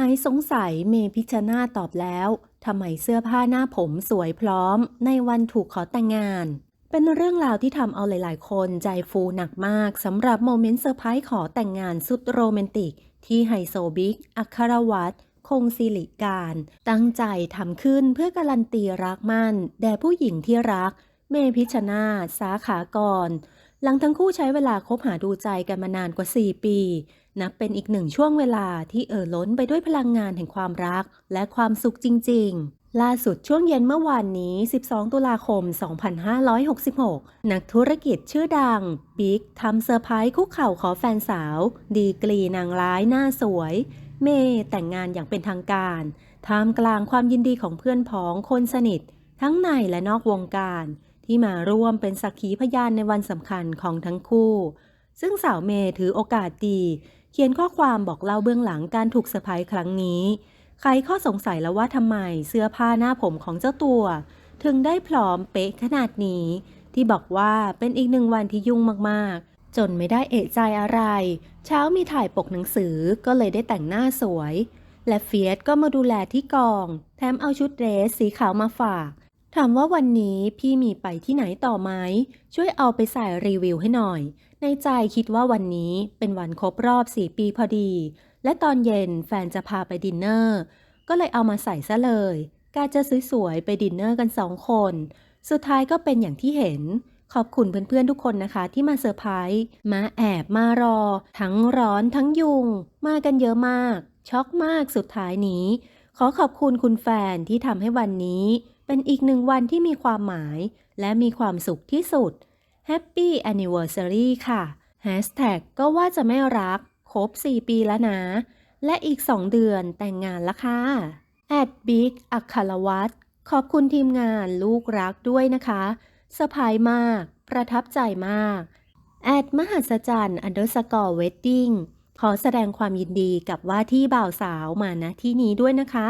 หายสงสัยเมพิชนาตอบแล้วทำไมเสื้อผ้าหน้าผมสวยพร้อม ในวันถูกขอแต่งงาน เป็นเรื่องราวที่ทำเอาหลาย ๆ คนใจฟูหนักมากสำหรับโมเมนต์เซอร์ไพรส์ขอแต่งงานสุดโรแมนติก ที่ไฮโซบิ๊ก อัครวัตรคงศิริการ ตั้งใจทำขึ้นเพื่อการันตีรักมั่น แด่ผู้หญิงที่รัก เมพิชนาสาขากร หลังทั้งคู่ใช้เวลาคบหาดูใจกันมานานกว่า 4 ปี นับเป็นอีกหนึ่งช่วงเวลาที่เอ่อล้นไปด้วยพลังงานแห่งความรัก และความสุขจริง ๆล่าสุดช่วงเย็นเมื่อวานนี้ 12 ตุลาคม 2566 นักธุรกิจชื่อดัง บิ๊กทำเซอร์ไพรส์คุกเข่าขอแฟนสาว ดีกรีนางร้ายหน้าสวย เมย์แต่งงานอย่างเป็นทางการ ท่ามกลางความยินดีของเพื่อนพ้องคนสนิท ทั้งในและนอกวงการ ที่มาร่วมเป็นสักขีพยานในวันสำคัญของทั้งคู่ ซึ่งสาวเมย์ถือโอกาสดี เขียนข้อความบอกเล่าเบื้องหลังการถูกเซอร์ไพรส์ครั้งนี้ใครข้อสงสัยแล้วว่าทำไมเสื้อผ้าหน้าผมของเจ้าตัว ถึงได้พร้อมเป๊ะขนาดนี้ ที่บอกว่าเป็นอีกหนึ่งวันที่ยุ่งมากๆ จนไม่ได้เอะใจอะไร เช้ามีถ่ายปกหนังสือก็เลยได้แต่งหน้าสวย และเฟียสก็มาดูแลที่กอง แถมเอาชุดเดรสสีขาวมาฝาก ถามว่าวันนี้พี่มีไปที่ไหนต่อไหม ช่วยเอาไปใส่รีวิวให้หน่อย ในใจคิดว่าวันนี้เป็นวันครบรอบ 4 ปีพอดี และตอนเย็นแฟนจะพาไปดินเนอร์ ก็เลยเอามาใส่ซะเลยกาจะสวยๆไปดินเนอร์กันสองคน สุดท้ายก็เป็นอย่างที่เห็น ขอบคุณเพื่อนๆทุกคนนะคะ ที่มาเซอร์ไพรส์มาแอบมารอ ทั้งร้อนทั้งยุง มากันเยอะมาก ช็อกมากสุดท้ายนี้ ขอขอบคุณคุณแฟนที่ทำให้วันนี้ เป็นอีกหนึ่งวันที่มีความหมาย และมีความสุขที่สุด Happy Anniversary ค่ะ Hashtag ก็ว่าจะไม่รัก ครบ 4 ปีแล้วนะ และอีก 2 เดือนแต่งงานละค่ะ at big อัคารวัตรขอบคุณทีมงานลูกรักด้วยนะคะสะพายมาก ประทับใจมาก แอดมหัศจรรย์ underscore wedding ขอแสดงความยินดีกับว่าที่บ่าวสาวมาณที่นี้ด้วยนะคะ